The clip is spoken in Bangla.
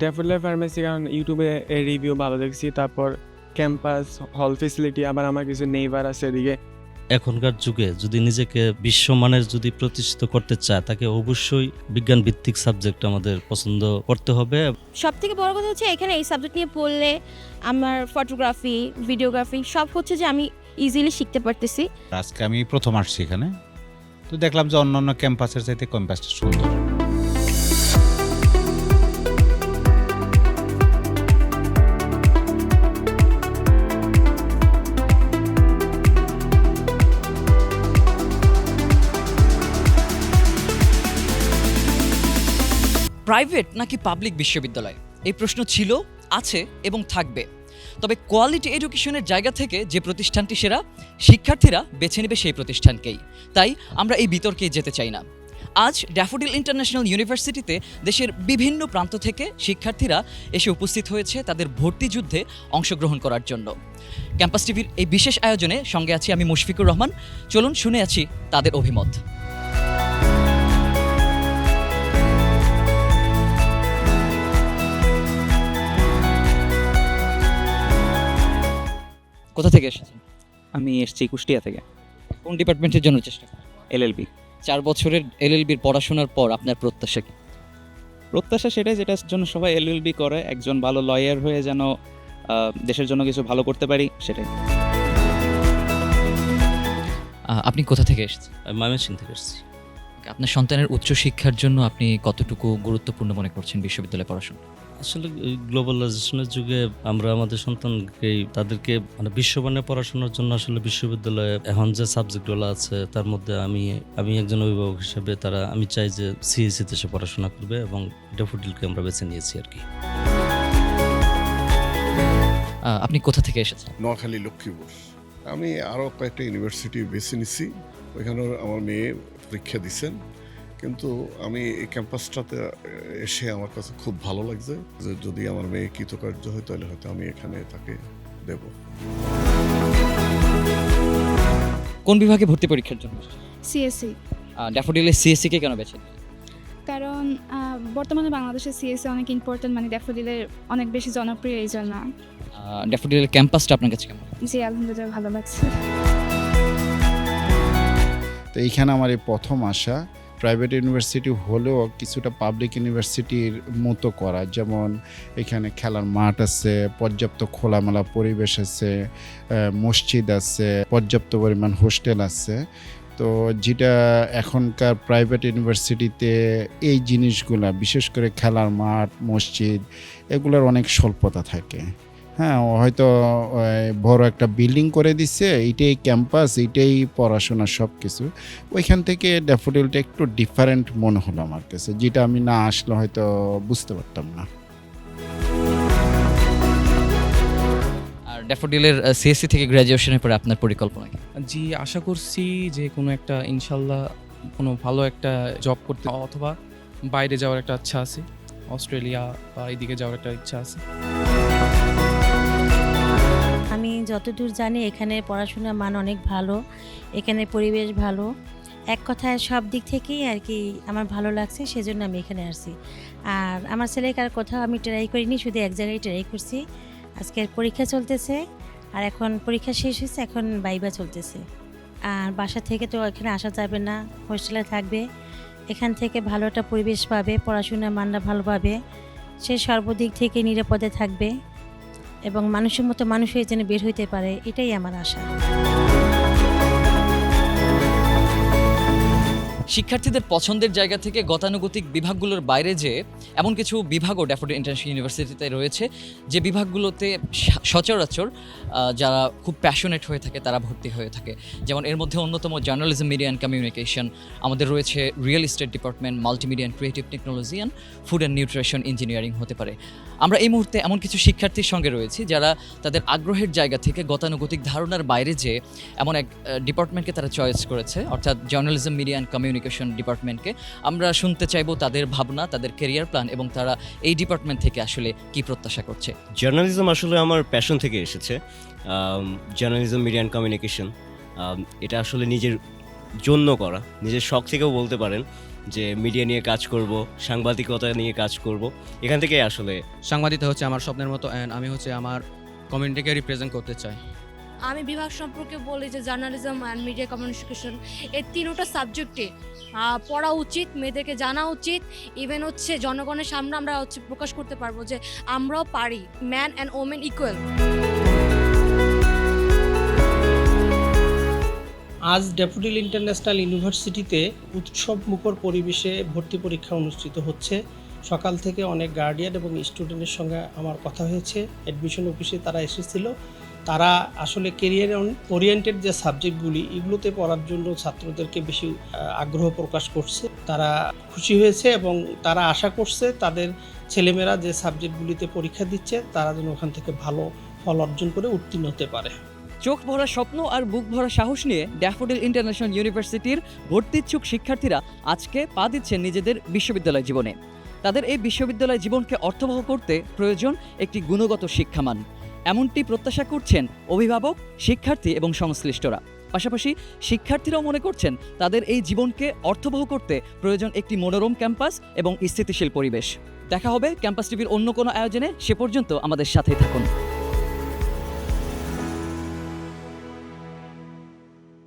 ড্যাফোডিলের ফার্মেসি কারণ ইউটিউবে এর রিভিউ ভালো দেখছি তারপর ক্যাম্পাস হল ফেসিলিটি আবার আমার কিছু নেইবার আছে এদিকে। এখনকার যুগে যদি নিজেকে বিশ্বমানের যদি প্রতিষ্ঠিত করতে চায় তাকে অবশ্যই বিজ্ঞান ভিত্তিক সাবজেক্ট আমাদের পছন্দ করতে হবে। সব থেকে বড় কথা হচ্ছে এখানে এই সাবজেক্ট নিয়ে পড়লে আমার ফটোগ্রাফি ভিডিওগ্রাফি সব হচ্ছে যে আমি ইজিলি শিখতে পারতেছি। আজকে আমি প্রথম আসছি এখানে। তো দেখলাম যে অন্যান্য ক্যাম্পাসের চাইতে ক্যাম্পাসটা সুন্দর। প্রাইভেট নাকি পাবলিক বিশ্ববিদ্যালয়? এই প্রশ্ন ছিল, আছে এবং থাকবে। তবে কোয়ালিটি এডুকেশনের জায়গা থেকে যে প্রতিষ্ঠানটি সেরা, শিক্ষার্থীরা বেছে নেবে সেই প্রতিষ্ঠানকেই। তাই আমরা এই বিতর্কে যেতে চাই না। আজ ড্যাফোডিল ইন্টারন্যাশনাল ইউনিভার্সিটিতে দেশের বিভিন্ন প্রান্ত থেকে শিক্ষার্থীরা এসে উপস্থিত হয়েছে তাদের ভর্তি যুদ্ধে অংশগ্রহণ করার জন্য। ক্যাম্পাস টিভির এই বিশেষ আয়োজনে সঙ্গে আছি আমি মুশফিকুর রহমান। চলুন শুনে আছি তাদের অভিমত। কোথা থেকে এসেছেন? আমি এসেছি কুষ্টিয়া থেকে। কোন ডিপার্টমেন্টের জন্য চেষ্টা? এলএলবি চার বছরের এলএলবির পড়াশোনার পর আপনার প্রত্যাশা কি? প্রত্যাশা সেটাই যেটার জন্য সবাই এলএলবি করে একজন ভালো লয়ার হয়ে যেন দেশের জন্য কিছু ভালো করতে পারি সেটাই। আপনি কোথা থেকে এসেছেন? আমি ময়মনসিং থেকে এসেছি। আপনার সন্তানের উচ্চশিক্ষার জন্য আপনি কতটুকু গুরুত্বপূর্ণ মনে করছেন বিশ্ববিদ্যালয়ে পড়াশোনা? আসলে গ্লোবালাইজেশনের যুগে আমরা আমাদের সন্তানকে তাদেরকে মানে বিশ্বমানের পড়াশোনার জন্য আসলে বিশ্ববিদ্যালয়ে এখন যে সাবজেক্টগুলো আছে তার মধ্যে আমি আমি একজন অভিভাবক হিসেবে তারা আমি চাই যে সিএসিতে সে পড়াশোনা করবে এবং ডেফোডিলকে আমরা বেছে নিয়েছি আর কি। আপনি কোথা থেকে এসেছেন? নোয়াখালী লক্ষ্মীপুর। আমি আরও কয়েকটা ইউনিভার্সিটি বেছে নিছি। ওইখানেও আমার মেয়ে পরীক্ষা দিছেন। কিন্তু আমি এই ক্যাম্পাসটাতে এসে আমার কাছে খুব ভালো লাগছে যে যদি আমার মেয়ে কৃতকার্য হয় তাহলে হয়তো আমি এখানে তাকে দেব। কোন বিভাগে ভর্তি পরীক্ষার জন্য? সিএসসি। ড্যাফোডিলের সিএসসি কে কেন বেছে? কারণ বর্তমানে বাংলাদেশে সিএসসি অনেক ইম্পর্টেন্ট মানে ড্যাফোডিলের অনেক বেশি জনপ্রিয় এই জন্য। ড্যাফোডিলের ক্যাম্পাসটা আপনার কাছে কেমন? জি আলহামদুলিল্লাহ ভালো লাগছে। তো এইখানে আমার এই প্রথম আসা প্রাইভেট ইউনিভার্সিটি হলেও কিছুটা পাবলিক ইউনিভার্সিটির মতো করা। যেমন এখানে খেলার মাঠ আছে, পর্যাপ্ত খোলামেলা পরিবেশ আছে মসজিদ আছে, পর্যাপ্ত পরিমাণ হোস্টেল আছে। তো যেটা এখনকার প্রাইভেট ইউনিভার্সিটিতে এই জিনিসগুলা, বিশেষ করে খেলার মাঠ, মসজিদ, এগুলোর অনেক স্বল্পতা থাকে। হ্যাঁ হয়তো বড় একটা বিল্ডিং করে দিচ্ছে এইটাই ক্যাম্পাস এইটাই পড়াশোনা সব কিছু ওইখান থেকে ড্যাফোডিলটা একটু ডিফারেন্ট মনে হলো আমার কাছে যেটা আমি না আসলে হয়তো বুঝতে পারতাম না। আর ড্যাফোডিলের সিএসসি থেকে গ্র্যাজুয়েশনের পরে আপনার পরিকল্পনা কি? জি আশা করছি যে কোনো একটা ইনশাল্লাহ কোনো ভালো একটা জব করতে অথবা বাইরে যাওয়ার একটা ইচ্ছা আছে অস্ট্রেলিয়া বা এদিকে যাওয়ার একটা ইচ্ছা আছে। যতদূর জানি, এখানে পড়াশোনার মান অনেক ভালো, এখানে পরিবেশ ভালো। এক কথায় সব দিক থেকেই আর কি আমার ভালো লাগছে, সেজন্য আমি এখানে আসছি। আর আমার ছেলেকে কার কোথাও আমি ট্রাই করিনি, শুধু এক জায়গায় ট্রাই করছি। আজকের পরীক্ষা চলতেছে আর এখন পরীক্ষা শেষ হয়েছে, এখন বাইবা চলতেছে। আর বাসা থেকে তো এখানে আসা যাবে না, হোস্টেলে থাকবে। এখান থেকে ভালো একটা পরিবেশ পাবে, পড়াশোনার মানটা ভালো পাবে। সে সর্বদিক থেকে নিরাপদে থাকবে। এবং মানুষের মতো মানুষ হয়ে যেন বের হইতে পারে, এটাই আমার আশা। শিক্ষার্থীদের পছন্দের জায়গা থেকে গতানুগতিক বিভাগগুলোর বাইরে যে এমন কিছু বিভাগও ড্যাফোডিল ইন্টারন্যাশনাল ইউনিভার্সিটিতে রয়েছে, যে বিভাগগুলোতে সচরাচর যারা খুব প্যাশনেট হয়ে থাকে, তারা ভর্তি হয়ে থাকে। যেমন এর মধ্যে অন্যতম জার্নালিজম মিডিয়া অ্যান্ড কমিউনিকেশন আমাদের রয়েছে real estate department multimedia and creative technology and food and nutrition engineering হতে পারে। আমরা এই মুহূর্তে এমন কিছু শিক্ষার্থীর সঙ্গে রয়েছি যারা তাদের আগ্রহের জায়গা থেকে গতানুগতিক ধারণার বাইরে যে এমন এক ডিপার্টমেন্টকে তারা চয়েস করেছে, অর্থাৎ জার্নালিজম মিডিয়া অ্যান্ড কমিউনিকেশন ডিপার্টমেন্টকে আমরা শুনতে চাইব তাদের ভাবনা, তাদের কেরিয়ার প্ল্যান এবং তারা এই ডিপার্টমেন্ট থেকে আসলে কি প্রত্যাশা করছে। জার্নালিজম আসলে আমার প্যাশন থেকে এসেছে। জার্নালিজম মিডিয়া অ্যান্ড কমিউনিকেশন এটা আসলে নিজের জন্য করা, নিজের শখ থেকেও বলতে পারেন। যে মিডিয়া নিয়ে কাজ করব সাংবাদিকতা নিয়ে কাজ করব। এখান থেকেই আসলে সাংবাদিকতা হচ্ছে আমার স্বপ্নের মতো অ্যান্ড আমি হচ্ছে আমার কমিউনিটিকে রিপ্রেজেন্ট করতে চাই। আমি বিভাগ সম্পর্কে বলি যে জার্নালিজম অ্যান্ড মিডিয়া কমিউনিকেশন এই তিনোটা সাবজেক্টে পড়া উচিত মেয়েদেরকে জানা উচিত। ইভেন হচ্ছে জনগণের সামনে আমরা হচ্ছে প্রকাশ করতে পারব যে আমরাও পারি ম্যান অ্যান্ড ওমেন ইকুয়াল আজ ড্যাফোডিল ইন্টারন্যাশনাল ইউনিভার্সিটিতে উৎসব মুখর পরিবেশে ভর্তি পরীক্ষা অনুষ্ঠিত হচ্ছে। সকাল থেকে অনেক গার্ডিয়ান এবং স্টুডেন্টের সঙ্গে আমার কথা হয়েছে। অ্যাডমিশন অফিসে তারা এসেছিল। তারা আসলে কেরিয়ার ওরিয়েন্টেড যে সাবজেক্টগুলি, এগুলোতে পড়ার জন্য ছাত্রদেরকে বেশি আগ্রহ প্রকাশ করছে। তারা খুশি হয়েছে এবং তারা আশা করছে তাদের ছেলেমেয়েরা যে সাবজেক্টগুলিতে পরীক্ষা দিচ্ছে, তারা যেন ওখান থেকে ভালো ফল অর্জন করে উত্তীর্ণ হতে পারে। চোখ ভরা স্বপ্ন আর বুক ভরা সাহস নিয়ে ড্যাফোডিল ইন্টারন্যাশনাল ইউনিভার্সিটির ভর্তিচ্ছুক শিক্ষার্থীরা আজকে পা দিচ্ছেন নিজেদের বিশ্ববিদ্যালয় জীবনে। তাদের এই বিশ্ববিদ্যালয় জীবনকে অর্থবহ করতে প্রয়োজন একটি গুণগত শিক্ষামান। এমনটি প্রত্যাশা করছেন অভিভাবক, শিক্ষার্থী এবং সংশ্লিষ্টরা। পাশাপাশি শিক্ষার্থীরাও মনে করছেন তাদের এই জীবনকে অর্থবহ করতে প্রয়োজন একটি মনোরম ক্যাম্পাস এবং স্থিতিশীল পরিবেশ। দেখা হবে ক্যাম্পাস টিভির অন্য কোনো আয়োজনে। সে পর্যন্ত আমাদের সাথেই থাকুন।